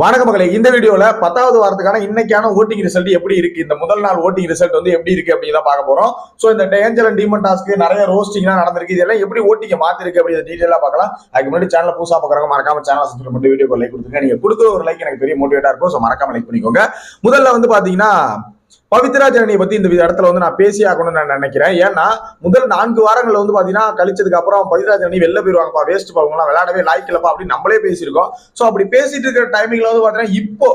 வணக்க மகளே. இந்த வீடியோல பத்தாவது வாரத்துக்கான இன்னைக்கான ஓட்டிங் ரிசல்ட் எப்படி இருக்கு? இந்த முதல் நாள் ஓட்டிங் ரிசல்ட் வந்து எப்படி இருக்கு அப்படின்னு தான் பார்க்க போறோம். சோ இந்த டேஞ்சர் அண்ட் டீமன் டாஸ்க்கு நிறைய ரோஸ்டிங்லாம் நடந்திருக்கு. இதெல்லாம் எப்படி ஓட்டிங்க மாத்திருக்கு அப்படிங்கிற டீட்டெயிலா பார்க்கலாம். அதுக்கு முன்னாடி சேனல் புதுசா பார்க்கறவங்க மறக்காம சேனல் சப்ஸ்கிரைப் பண்ணி வீடியோ லைக் கொடுத்துருங்க. நீங்க கொடுக்குற ஒரு லைக் எனக்கு பெரிய மோட்டிவேட்டா இருக்கும். ஸோ மறக்காம லைக் பண்ணிக்கோங்க. முதல்ல வந்து பாத்தீங்கன்னா பவித்ரா ஜனனியை பத்தி இந்த இடத்துல வந்து நான் பேசி ஆகணும்னு நான் நினைக்கிறேன். ஏன்னா முதல் நான்கு வாரங்கள்ல வந்து பாத்தீங்கன்னா கழிச்சதுக்கு அப்புறம் பவித்ரா ஜனனி வெளில போயிருவாங்கப்பா வேஸ்ட் பாவங்களாம் விளையாடவே லாய்க்கலப்பா அப்படின்னு நம்மளே பேசியிருக்கோம். ஸோ அப்படி பேசிட்டு இருக்கிற டைமிங்ல வந்து பாத்தீங்கன்னா இப்போ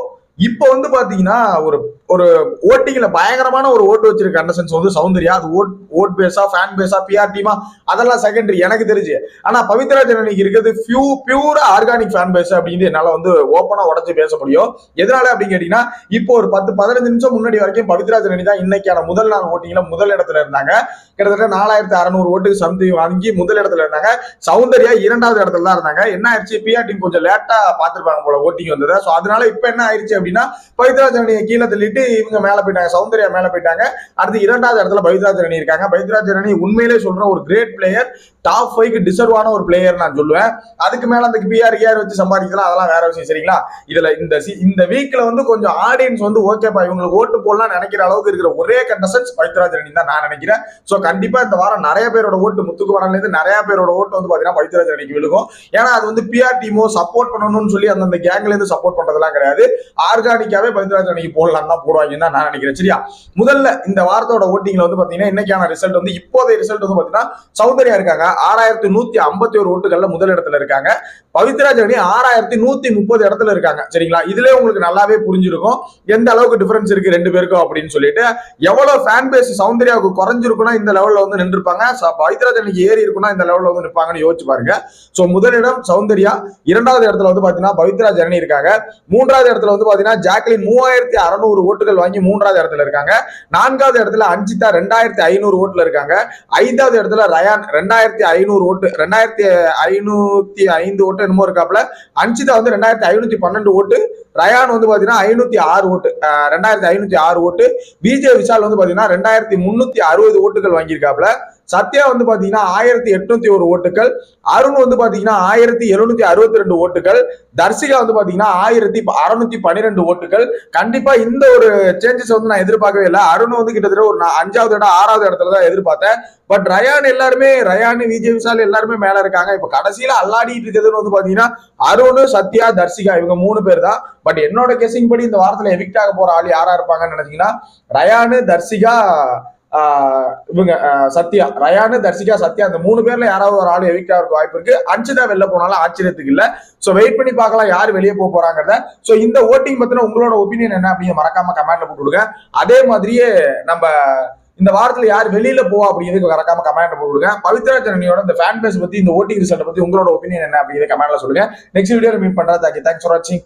இப்போ வந்து பாத்தீங்கன்னா ஒரு ஒரு ஓட்டிங்ல பயங்கரமான ஒரு ஓட்டு வச்சிருக்க அண்டர்சன்ஸ் வந்து சௌந்தர்யா அது ஓட் ஓட் பேஸா ஃபேன் பேஸா பிஆர் டீமா அதெல்லாம் செகண்டரி எனக்கு தெரிஞ்சு. ஆனா பவித்ரா ஜனனிக்கு இருக்கிறது பியூ பியூரா ஆர்கானிக் ஃபேன் பேஸ் அப்படின்னு என்னால வந்து ஓப்பனா உடச்சு பேச முடியும். எதனால அப்படின்னு கேட்டீங்கன்னா இப்போ ஒரு பத்து பதினஞ்சு நிமிஷம் முன்னாடி வரைக்கும் பவித்ரா ஜனனி தான் இன்னைக்கான முதல் நாள் ஓட்டிங்ல முதல் இடத்துல இருந்தாங்க. கிட்டத்தட்ட நாலாயிரத்தி அறுநூறு ஓட்டுக்கு சந்தி வாங்கி முதல் இடத்துல இருந்தாங்க. சௌந்தர்யா இரண்டாவது இடத்துல தான் இருந்தாங்க. என்ன ஆயிடுச்சு? பிஆர் டீம் கொஞ்சம் லேட்டா பாத்துருப்பாங்க போல ஓட்டிங் வந்தது. சோ அதனால இப்ப என்ன ஆயிடுச்சு அப்படின்னா பவித்ராஜரணியை கீழே தள்ளிட்டு இவங்க மேல போயிட்டாங்க. சௌந்தர்யா மேல போயிட்டாங்க. அடுத்து இரண்டாவது இடத்துல பவித்ராஜரணி இருக்காங்க. பவித்ராஜரணி உண்மையிலே சொல்ற ஒரு கிரேட் பிளேயர் டாப் ஃபைவ்க்கு டிசர்வான ஒரு பிளேயர் நான் சொல்லுவேன். அதுக்கு மேல அந்த பிஆர் கிஆர் வச்சு சம்பாதிக்கலாம். அதெல்லாம் வேற விஷயம் சரிங்களா? இதுல இந்த சி- இந்த வீக்ல வந்து கொஞ்சம் ஆடியன்ஸ் வந்து ஓகேப்பா இவங்களுக்கு ஓட்டு போடலாம் நினைக்கிற அளவுக்கு இருக்கிற ஒரே கண்டஸ்டன்ஸ் பவித்ராஜரணி தான் நான் நினைக்கிறேன். சோ கண்டிப்பா இந்த வாரம் நிறைய பேரோட ஓட்டு முத்துக்குமரன்ல இருந்து நிறைய பேரோட ஓட்டு வந்து பாத்தீங்கன்னா பவித்ராஜரணிக்கு விழுகும். ஏன்னா அது வந்து பிஆர் டீமோ சப்போர்ட் பண்ணணும்னு சொல்லி அந்தந்த கேங்ல இருந்து சப்போர்ட் பண்றதெல்லாம் கிடையாது. ஆர்கானிக்காவே பவித்ரா ஜனனிக்கு போடலாம் தான் போடுவாங்கன்னு தான் நான் நினைக்கிறேன். சரியா? முதல்ல இந்த வாரத்தோட ஓட்டிங்ல வந்து பாத்தீங்கன்னா இன்னைக்கான ரிசல்ட் வந்து இப்போதைய ரிசல்ட் வந்து பாத்தீங்கன்னா சௌந்தர்யா இருக்காங்க. ஆறாயிரத்தி நூத்தி ஐம்பத்தி ஒரு ஓட்டுகள்ல முதல் இடத்துல இருக்காங்க. பவித்ரா ஜனனி ஆறாயிரத்தி நூத்தி முப்பது இடத்துல இருக்காங்க. சரிங்களா? இதுல உங்களுக்கு நல்லாவே புரிஞ்சிருக்கும். எந்த அளவுக்கு டிஃபரன்ஸ் இருக்கு ரெண்டு பேருக்கும் அப்படின்னு சொல்லிட்டு. எவ்வளவு ஃபேன் பேஸ் சௌந்தர்யாவுக்கு குறைஞ்சிருக்குன்னா இந்த லெவல்ல வந்து நின்றுப்பாங்க. பவித்ராஜ் பவித்ரா ஏறி இருக்குன்னா இந்த லெவல்ல வந்து நிற்பாங்கன்னு யோசிச்சு பாருங்க. சோ முதலிடம் சௌந்தர்யா இரண்டாவது இடத்துல வந்து பாத்தீங்கன்னா பவித்ரா ஜனனி இருக்காங்க. மூன்றாவது இடத்துல வந்து பாத்தீங்கன்னா ஜாக்லின் மூவாயிரத்தி அறுநூறு ஓட்டுகள் வாங்கி மூன்றாவது இடத்துல இருக்காங்க. நான்காவது இடத்துல அஞ்சிதா ரெண்டாயிரத்தி ஐநூறு ஓட்டுல இருக்காங்க. ஐந்தாவது இடத்துல ரயான் ரெண்டாயிரத்தி ஐநூறு ஓட்டு ரெண்டாயிரத்தி ஐநூத்தி ஐந்து ஓட்டு என்னமோ இருக்காப்புல. அஞ்சிதா வந்து ரெண்டாயிரத்தி ஐநூத்தி பன்னெண்டு ஓட்டு ரயான் வந்து பாத்தீங்கன்னா ஐநூத்தி ஆறு ஓட்டு ரெண்டாயிரத்தி ஐநூத்தி ஆறு ஓட்டு விஜய் விஷால் வந்து பாத்தீங்கன்னா ரெண்டாயிரத்தி முன்னூத்தி அறுபது ஓட்டுகள் வாங்கியிருக்காப்புல. சத்யா வந்து பாத்தீங்கன்னா ஆயிரத்தி எட்நூத்தி ஒரு ஓட்டுகள் அருண் வந்து பாத்தீங்கன்னா ஆயிரத்தி எழுநூத்தி அறுபத்தி ரெண்டு ஓட்டுகள் தர்சிகா வந்து பாத்தீங்கன்னா ஆயிரத்தி அறுநூத்தி பன்னிரெண்டு ஓட்டுகள். கண்டிப்பா இந்த ஒரு சேஞ்சஸ் வந்து நான் எதிர்பார்க்கவே இல்லை. அருண் வந்து கிட்டத்தட்ட ஒரு நான் அஞ்சாவது இடம் ஆறாவது இடத்துல தான் எதிர்பார்த்தேன். பட் ரயான் எல்லாருமே ரயான் விஜய் விஷால் எல்லாருமே மேல இருக்காங்க. இப்ப கடைசியில அல்லாடிட்டு இருக்கிறதுன்னு வந்து பாத்தீங்கன்னா அருண் சத்யா தர்சிகா இவங்க மூணு பேர் தான். பட் என்னோட கெஸிங் படி இந்த வாரத்துல எவிக்ட் ஆக போற ஆள் யாரா இருப்பாங்கன்னு நினைச்சீங்கன்னா ரயானு தர்சிகா இவங்க சத்யா ரயானு தர்சிகா சத்யா அந்த மூணு பேர்ல யாராவது ஒரு ஆள் எவிக்ட் ஆகிறதுக்கு வாய்ப்பு இருக்கு. அன்சிதா வெளில போனாலும் ஆச்சரியத்துக்கு இல்ல. சோ வெயிட் பண்ணி பார்க்கலாம் யார் வெளியே போக போறாங்கிறத. சோ இந்த ஓட்டிங் பத்தின உங்களோட ஒப்பீனியன் என்ன அப்படிங்க மறக்காம கமெண்ட்ல போட்டுடுங்க அதே மாதிரியே நம்ம இந்த வாரத்துல யார் வெளியில போவா அப்படிங்கிறது மறக்காம கமெண்ட் போட்டு விடுங்க. பவித்ரா ஜனனியோட இந்த ஃபேன் பேஸ் பத்தி இந்த ஓட்டிங் ரிசல்ட் பத்தி உங்களோட ஒப்பீனியன் என்ன அப்படிங்கிறது கமெண்ட்ல சொல்லுங்க. நெக்ஸ்ட் வீடியோ மீட் பண்றேன். தேங்க்ஸ் ஃபார் வாட்சிங்